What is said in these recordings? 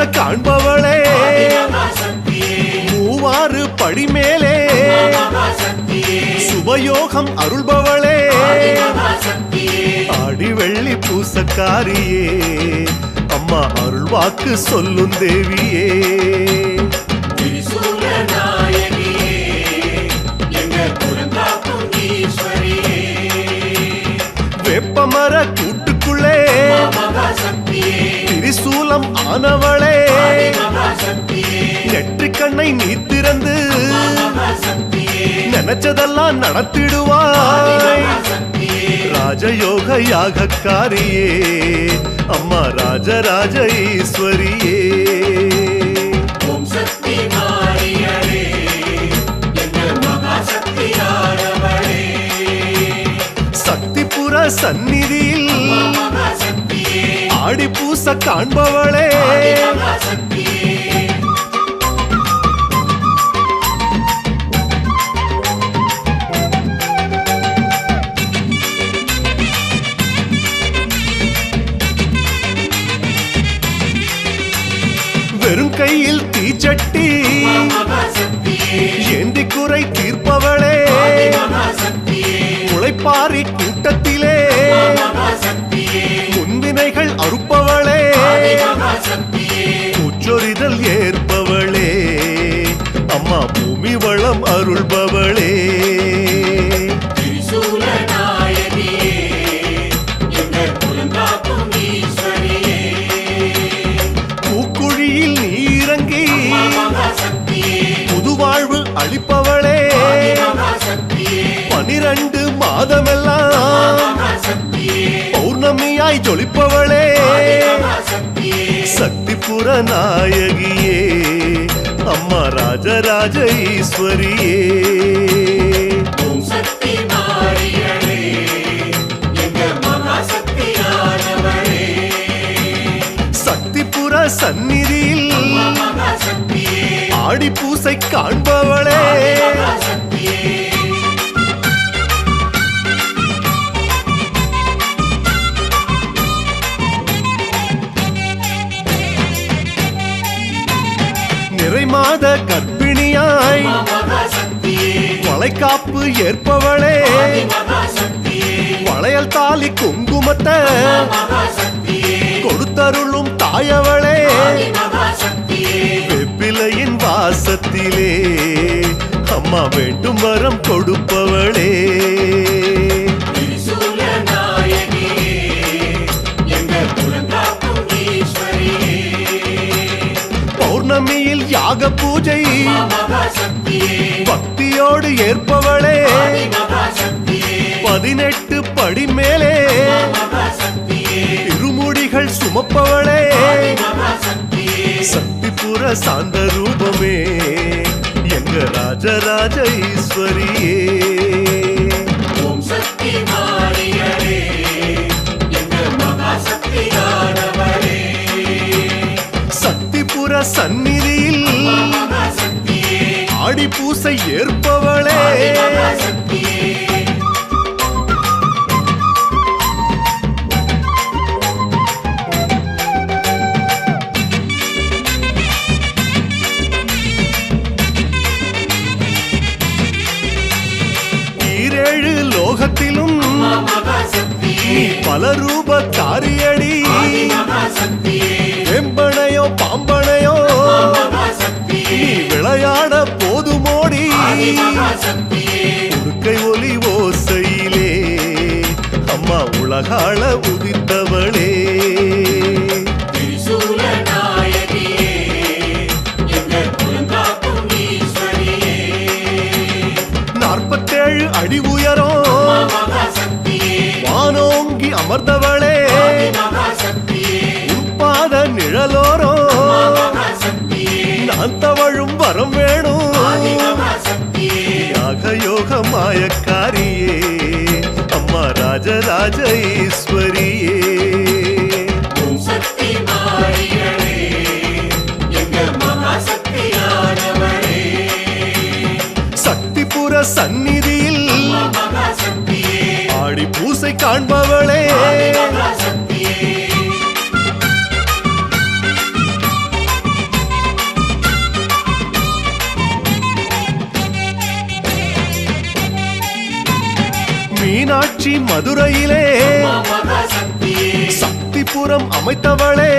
பூச காண்பவளே. மூவாறு படிமேலே. சுபயோகம் அருள்பவளே. அடிவெள்ளி பூசக்காரியே. அம்மா அருள்வாக்கு சொல்லும் தேவியே. திரிசூலம் ஆனவளே. நெற்றிக் கண்ணை நீ திறந்து நினைச்சதெல்லாம் நடத்திடுவாய். ராஜயோக யாகக்காரியே அம்மா ராஜராஜ ஈஸ்வரியே சக்திபுர சந்நிதியில் ஆடி பூச காண்பவளே. வெறும் கையில் தீச்சட்டி மகாசக்தியே பனிரண்டு மாதமெல்லாம் பௌர்ணமியாய் ஜொலிப்பவளே. சக்திபுர நாயகியே. அம்மா ராஜராஜ ஈஸ்வரியே. காண்பவளே மகாசக்தியே நிறைமாத கர்ப்பிணியாய் வளைகாப்பு ஏற்பவளே. வளையல் தாலி குங்குமத்தை கொடுத்தருளும் தாயவளே. வெப்பிலையின் வாசத்திலே அம்மா வேண்டும் வரம் கொடுப்பவளே. பௌர்ணமியில் யாக பூஜை. பக்தியோடு ஏற்பவளே. பதினெட்டு படி மேலே திருமுடிகள் சுமப்பவளே. சாந்த ரூபமே எங்க ராஜராஜ ஈஸ்வரியே. ஓம் சக்தி சக்திபுர சந்நிதியில் ஆடி பூசை ஏற்பவளே போதுமோடி ஒலி ஓசையிலே. அம்மா உலகாள உதித்தவளே. யோக மாயக்காரியே அம்மா ராஜராஜ ஈஸ்வரியே சக்திபுர சந்நிதியில் ஆடி பூசை காண்பவளே. மீனாட்சி மதுரையிலே. சக்திபுரம் அமைத்தவளே.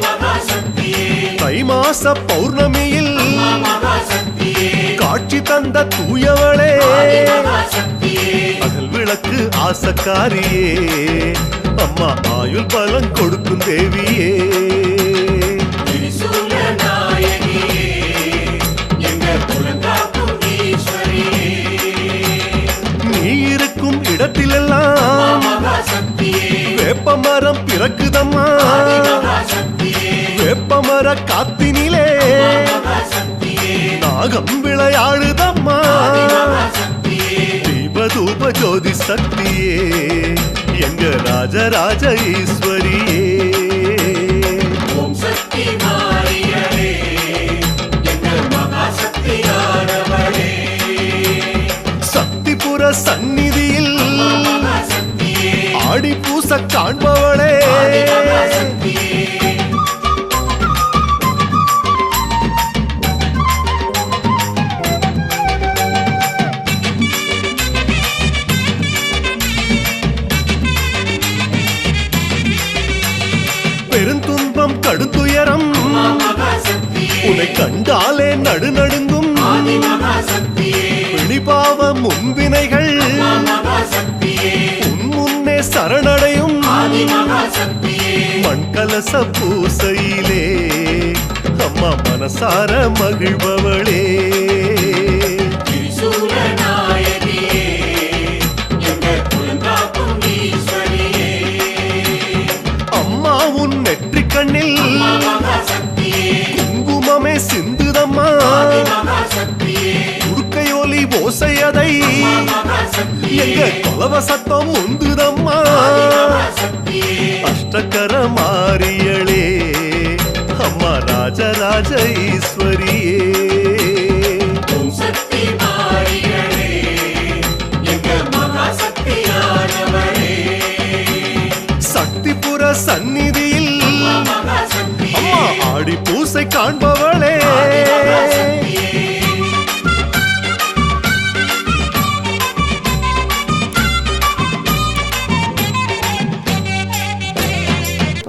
மகாசக்தியே தை மாச பௌர்ணமியில் காட்சி தந்த தூயவளே. மகாசக்தியே அகல் விளக்கு ஆசக்காரியே. அம்மா ஆயுள் பலம் கொடுக்கும் தேவியே. இடத்திலெல்லாம் மகாசக்தியே. வேப்பமரம் பிறக்குதம்மா. மகாசக்தியே. வேப்பமர காத்தினிலே. நாகம் விளையாடுதம்மா. தீபதூப ஜோதி சக்தியே. எங்க ராஜராஜ ஈஸ்வரியே. உன்னை கண்டாலே நடுநடுங்கும் பிணிபாவ முன்வினைகள். உன் முன்னே சரணடையும். மண்கலச பூசையிலே. அம்மா மனசார மகிழ்பவளே. உடுக்கையோலி ஓசையதை எங்க கொலவ சத்தம் உந்துதம்மா அஷ்டக்கர அஷ்டகர மாரியளே அம்மா ராஜராஜ ஈஸ்வரியே.